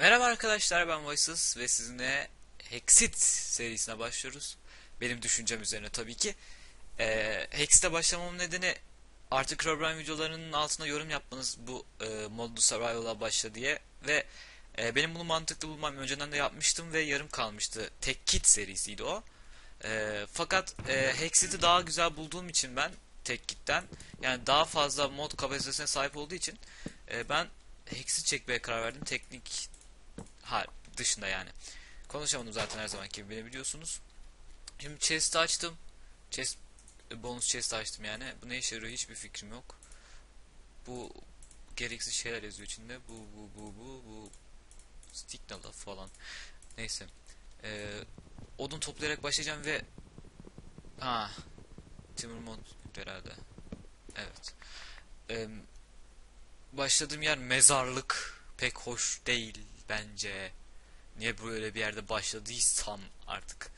Merhaba arkadaşlar ben Voices ve sizinle Hexit serisine başlıyoruz. Benim düşüncem üzerine tabii ki. Ee, Hexit'e başlamamın nedeni artık Herobrine videolarının altına yorum yapmanız bu e, modlu survival'a başla diye ve e, benim bunu mantıklı bulmam önceden de yapmıştım ve yarım kalmıştı. Tek Kit serisiydi o. E, fakat e, Hexit'i daha güzel bulduğum için ben Tek Kit'ten yani daha fazla mod kapasitesine sahip olduğu için e, ben Hex'i çekmeye karar verdim. Teknik ha dışında yani. Konuşamadım zaten her zamanki gibi beni biliyorsunuz. Şimdi chest'i açtım. Chest bonus chest açtım yani. Bu ne işe yarıyor hiçbir fikrim yok. Bu gereksiz şeyler yazıyor içinde. Bu bu bu bu bu signal falan. Neyse. Ee, odun toplayarak başlayacağım ve ha Timur mod herhalde. Evet. Ee, başladığım yer mezarlık. Pek hoş değil bence. Niye böyle bir yerde başladıysam artık.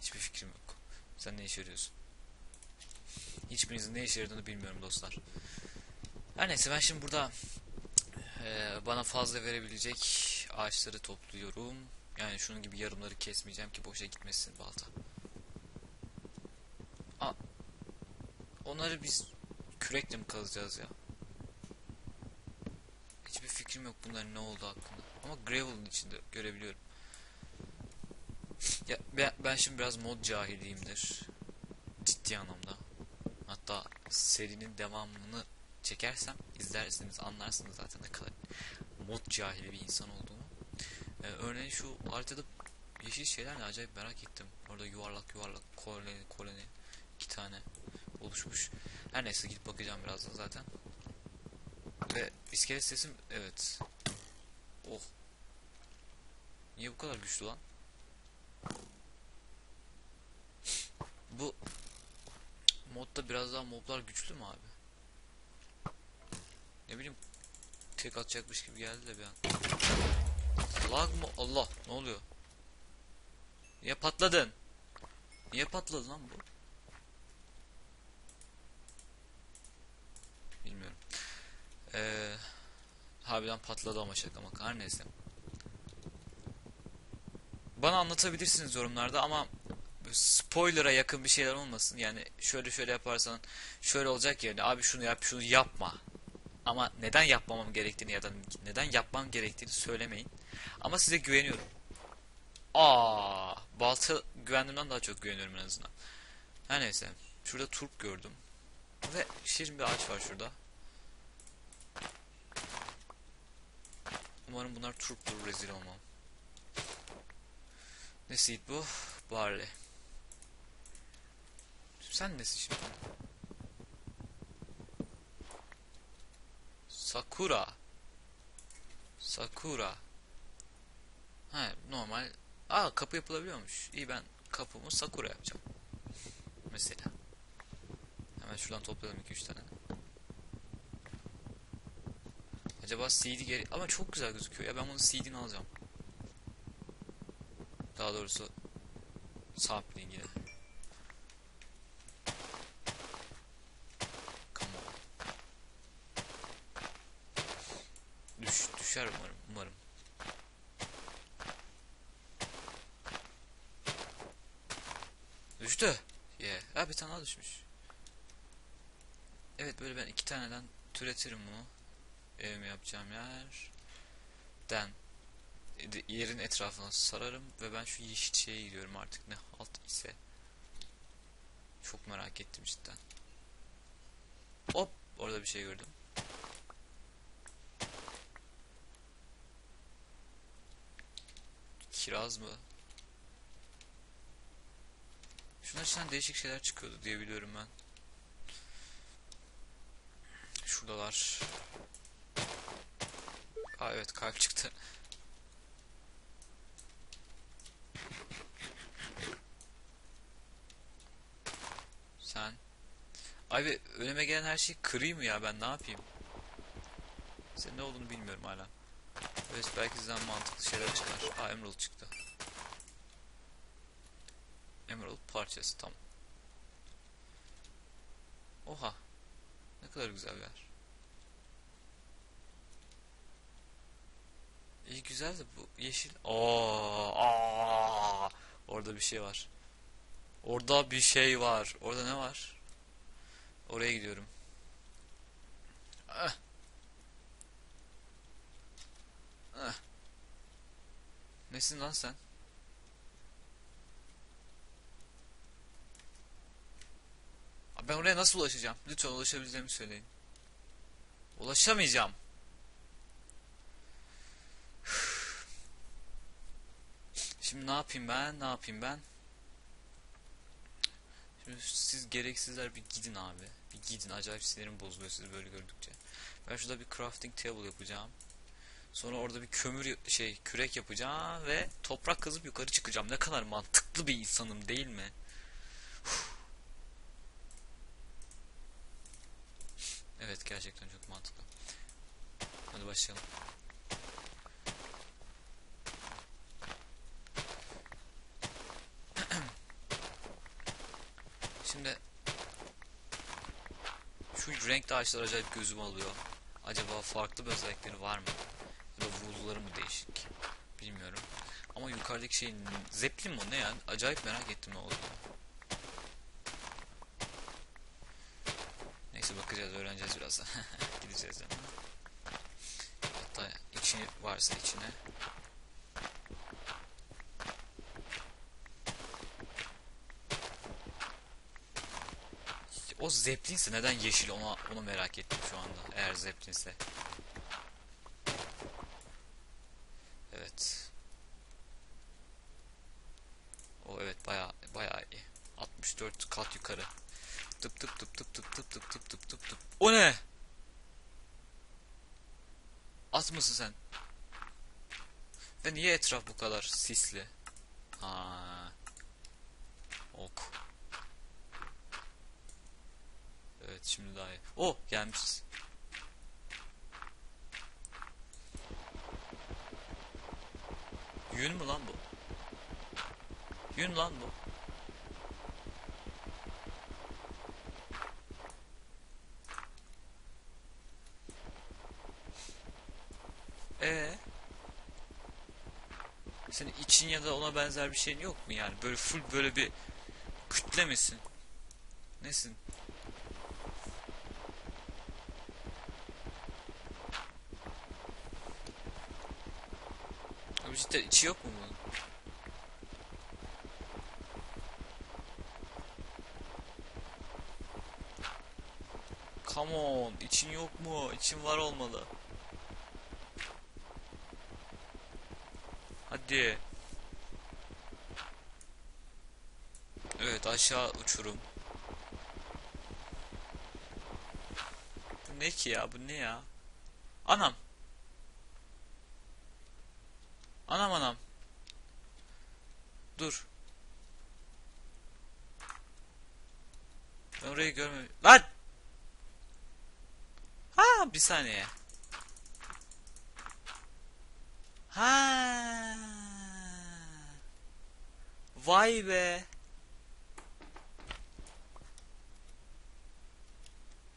Hiçbir fikrim yok. Sen ne işe yarıyorsun? Hiçbirinizin ne işe yaradığını bilmiyorum dostlar. Her neyse ben şimdi burada e, bana fazla verebilecek ağaçları topluyorum. Yani şunun gibi yarımları kesmeyeceğim ki boşa gitmesin balta. Aa, onları biz kürekle mi kazacağız ya? Hiçbir fikrim yok bunların ne oldu hakkında. Ama gravel'ın içinde görebiliyorum. Ya ben, ben şimdi biraz mod cahiliyimdir. Ciddi anlamda. Hatta serinin devamını çekersem izlerseniz anlarsınız zaten ne kadar mod cahili bir insan olduğumu. Ee, örneğin şu haritada yeşil şeyler ne acayip merak ettim. Orada yuvarlak yuvarlak koloni, koloni iki tane oluşmuş. Her neyse gidip bakacağım birazdan zaten. Ve iskelet sesim evet. Oh. Niye bu kadar güçlü lan? Bu modda biraz daha moblar güçlü mü abi? Ne bileyim tek atacakmış gibi geldi de bir an. Lag mı? Allah ne oluyor? Niye patladın? Niye patladı lan bu? Bilmiyorum. Eee harbiden patladı ama şaka maka her neyse. Bana anlatabilirsiniz yorumlarda ama spoiler'a yakın bir şeyler olmasın. Yani şöyle şöyle yaparsan şöyle olacak yani abi şunu yap şunu yapma. Ama neden yapmamam gerektiğini ya da neden yapmam gerektiğini söylemeyin. Ama size güveniyorum. Aa, balta güvendiğimden daha çok güveniyorum en azından. Her neyse. Şurada turp gördüm. Ve şirin bir ağaç var şurada. Umarım bunlar turptur rezil olmam. Ne bu? Barley. Sen nesin şimdi? Sakura. Sakura. Ha normal. Aa kapı yapılabiliyormuş. İyi ben kapımı Sakura yapacağım. Mesela. Hemen şuradan toplayalım 2-3 tane. Acaba CD geri... Ama çok güzel gözüküyor ya ben bunu CD'ni alacağım. Daha doğrusu on. Düş, düşer umarım, umarım. Düştü. Yeah. Ha bir tane daha düşmüş. Evet böyle ben iki taneden türetirim bunu. Evimi yapacağım yer. Den yerin etrafına sararım ve ben şu yeşil şeye gidiyorum artık ne halt ise. Çok merak ettim cidden. Hop orada bir şey gördüm. Kiraz mı? Şunlar içinden değişik şeyler çıkıyordu diye biliyorum ben. Şuradalar. Aa evet kalp çıktı. Sen. Abi önüme gelen her şeyi kırayım ya ben ne yapayım? Senin ne olduğunu bilmiyorum hala. Evet belki sizden mantıklı şeyler çıkar. Aa Emerald çıktı. Emerald parçası tam. Oha. Ne kadar güzel bir yer. İyi güzel de bu yeşil. Oo, aa, orada bir şey var. Orada bir şey var. Orada ne var? Oraya gidiyorum. Ah. Ah. Nesin lan sen? Ben oraya nasıl ulaşacağım? Lütfen ulaşabileceğimi söyleyin. Ulaşamayacağım. Şimdi ne yapayım ben? Ne yapayım ben? Siz gereksizler bir gidin abi. Bir gidin. Acayip sinirim bozuluyor sizi böyle gördükçe. Ben şurada bir crafting table yapacağım. Sonra orada bir kömür şey kürek yapacağım ve toprak kazıp yukarı çıkacağım. Ne kadar mantıklı bir insanım değil mi? Evet gerçekten çok mantıklı. Hadi başlayalım. Şimdi şu renkli ağaçlar acayip gözüm alıyor. Acaba farklı bir özellikleri var mı? Ya da wool'ları mı değişik? Bilmiyorum. Ama yukarıdaki şey zeplin mi ne ya? Acayip merak ettim ne olduğunu. Neyse bakacağız öğreneceğiz birazdan. Gideceğiz yani. Hatta içini varsa içine. O zeplinse neden yeşil ona onu merak ettim şu anda. Eğer zeplinse. Evet. O evet baya baya iyi. 64 kat yukarı. Tıp tıp tıp tıp tıp tıp tıp tıp tıp tıp tıp. O ne? At mısın sen? Ve niye etraf bu kadar sisli? Ha. Ok. Evet şimdi daha iyi. Oh gelmişiz. Yün mü lan bu? Yün lan bu. Ee? Senin için ya da ona benzer bir şeyin yok mu yani? Böyle full böyle bir kütle misin? Nesin? Cidden içi yok mu bunun? Come on, için yok mu? İçin var olmalı. Hadi. Evet aşağı uçurum. Bu ne ki ya? Bu ne ya? Anam. Anam anam. Dur. Ben orayı görmem. Lan! Ha bir saniye. Ha. Vay be.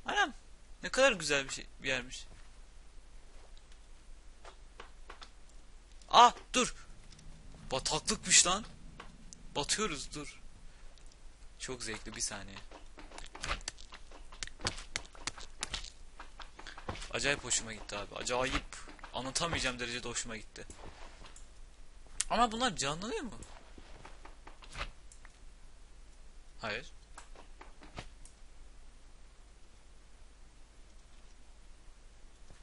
Anam. Ne kadar güzel bir şey bir yermiş. Ah dur. Bataklıkmış lan. Batıyoruz dur. Çok zevkli bir saniye. Acayip hoşuma gitti abi. Acayip anlatamayacağım derecede hoşuma gitti. Ama bunlar canlanıyor mu? Hayır.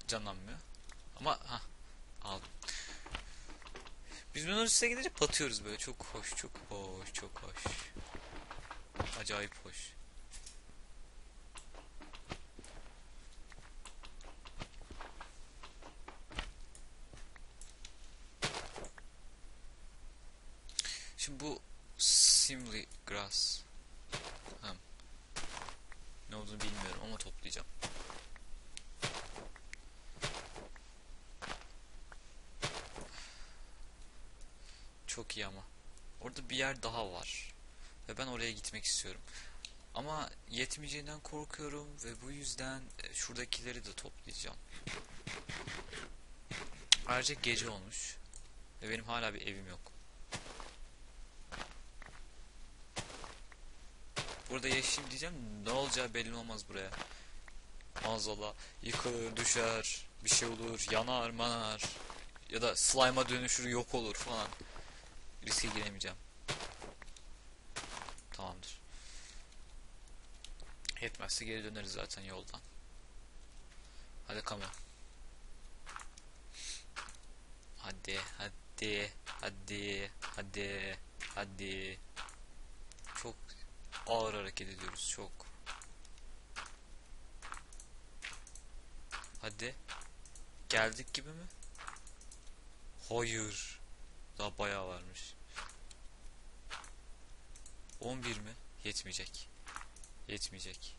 Canlanmıyor. Ama ha. Biz bunun üstüne gidince batıyoruz böyle. Çok hoş, çok hoş, çok hoş. Acayip hoş. Şimdi bu simli grass. Ha. Ne olduğunu bilmiyorum ama toplayacağım. Çok iyi ama. Orada bir yer daha var. Ve ben oraya gitmek istiyorum. Ama yetmeyeceğinden korkuyorum ve bu yüzden e, şuradakileri de toplayacağım. Ayrıca gece olmuş. Ve benim hala bir evim yok. Burada yaşayayım diyeceğim. Ne olacağı belli olmaz buraya. Maazallah. Yıkılır, düşer, bir şey olur, yanar, manar. Ya da slime'a dönüşür, yok olur falan. Riske giremeyeceğim. Tamamdır. Yetmezse geri döneriz zaten yoldan. Hadi kamera. Hadi, hadi, hadi, hadi, hadi. Çok ağır hareket ediyoruz, çok. Hadi. Geldik gibi mi? Hayır. Daha bayağı varmış. 11 mi? Yetmeyecek. Yetmeyecek.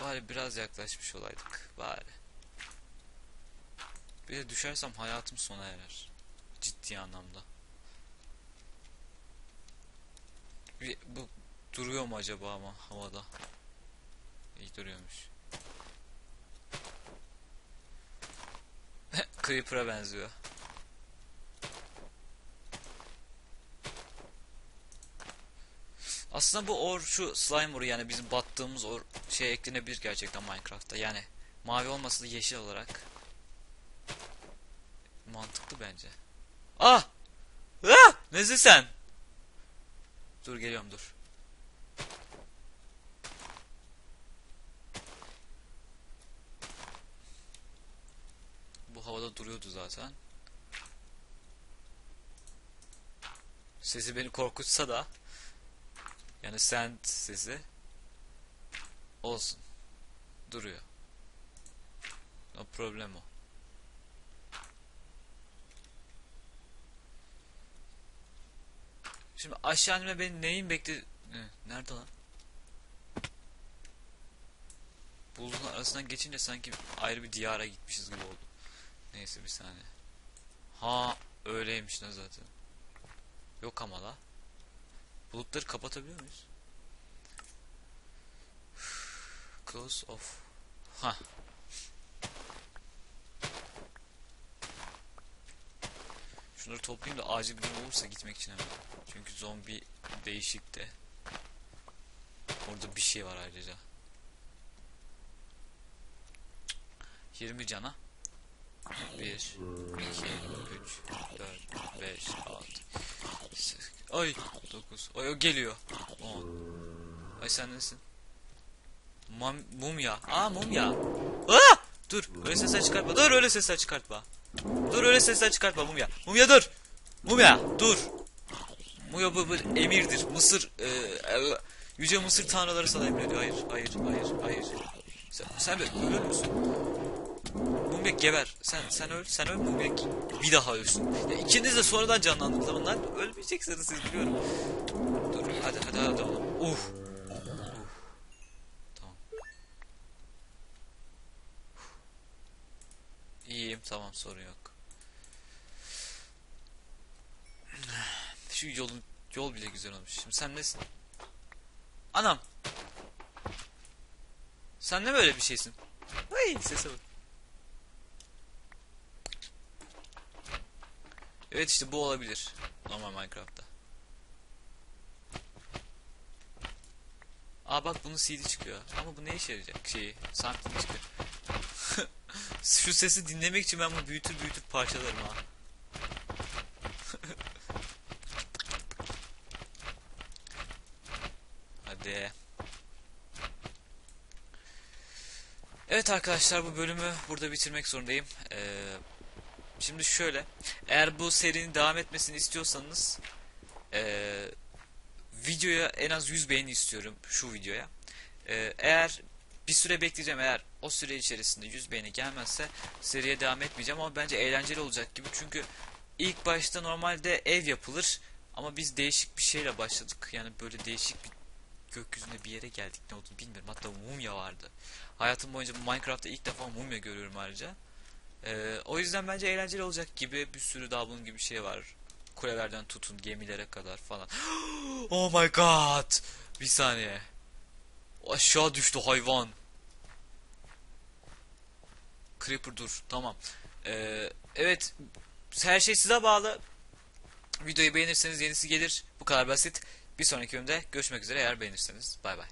Bari biraz yaklaşmış olaydık. Bari. Bir de düşersem hayatım sona erer. Ciddi anlamda. Bir, bu duruyor mu acaba ama havada? İyi duruyormuş. Creeper'a benziyor. Aslında bu or şu slime oru yani bizim battığımız or şey eklenebilir gerçekten Minecraft'ta. Yani mavi olmasa da yeşil olarak. Mantıklı bence. Ah! Ah! Nesin sen? Dur geliyorum dur. Bu havada duruyordu zaten. Sesi beni korkutsa da yani send sesi olsun. Duruyor. No problemo. Şimdi aşağı inme beni neyin bekle... Ne? Nerede lan? Bulutun arasından geçince sanki ayrı bir diyara gitmişiz gibi oldu. Neyse bir saniye. Ha öyleymiş ne zaten. Yok ama la. Bulutları kapatabiliyor muyuz? Close off. Ha. Şunları toplayayım da acil bir durum olursa gitmek için hemen. Çünkü zombi değişik de. Orada bir şey var ayrıca. 20 cana. 1 2 3 4 5 6 8 Ay 9 Ay o geliyor 10 Ay sen nesin? Mam mumya. Aa mumya. Aa! Dur öyle sesler çıkartma. Dur öyle sesler çıkartma. Dur öyle sesler çıkartma mumya. Mumya dur. Mumya dur. Mumya bu bir emirdir. Mısır e, e, yüce Mısır tanrıları sana emrediyor. Hayır, hayır, hayır, hayır. Sen, sen bir ölür müsün? Mumya geber. Sen sen öl, sen öl Mumya bir daha ölsün. Ya ikiniz de sonradan canlandığınız zaman lan ölmeyeceksiniz siz biliyorum. Dur hadi hadi hadi oğlum. Uf. İyiyim tamam sorun yok. Şu yolun yol bile güzel olmuş. Şimdi sen nesin? Anam. Sen ne böyle bir şeysin? Ay sese bak. Evet işte bu olabilir. Normal Minecraft'ta. Aa bak bunun CD çıkıyor. Ama bu ne işe yarayacak? Şeyi, something çıkıyor. Şu sesi dinlemek için ben bunu büyütür büyütür parçalarım ha. Hadi. Evet arkadaşlar bu bölümü burada bitirmek zorundayım. Ee, şimdi şöyle. Eğer bu serinin devam etmesini istiyorsanız ee, videoya en az 100 beğeni istiyorum şu videoya. Ee, eğer bir süre bekleyeceğim eğer o süre içerisinde 100 beğeni gelmezse seriye devam etmeyeceğim ama bence eğlenceli olacak gibi çünkü ilk başta normalde ev yapılır ama biz değişik bir şeyle başladık yani böyle değişik bir gökyüzünde bir yere geldik ne olduğunu bilmiyorum hatta mumya vardı hayatım boyunca Minecraft'ta ilk defa mumya görüyorum ayrıca ee, o yüzden bence eğlenceli olacak gibi bir sürü daha bunun gibi şey var kulelerden tutun gemilere kadar falan oh my god bir saniye Aşağı düştü hayvan. Creeper dur. Tamam. Ee, evet. Her şey size bağlı. Videoyu beğenirseniz yenisi gelir. Bu kadar basit. Bir sonraki bölümde görüşmek üzere eğer beğenirseniz. Bay bay.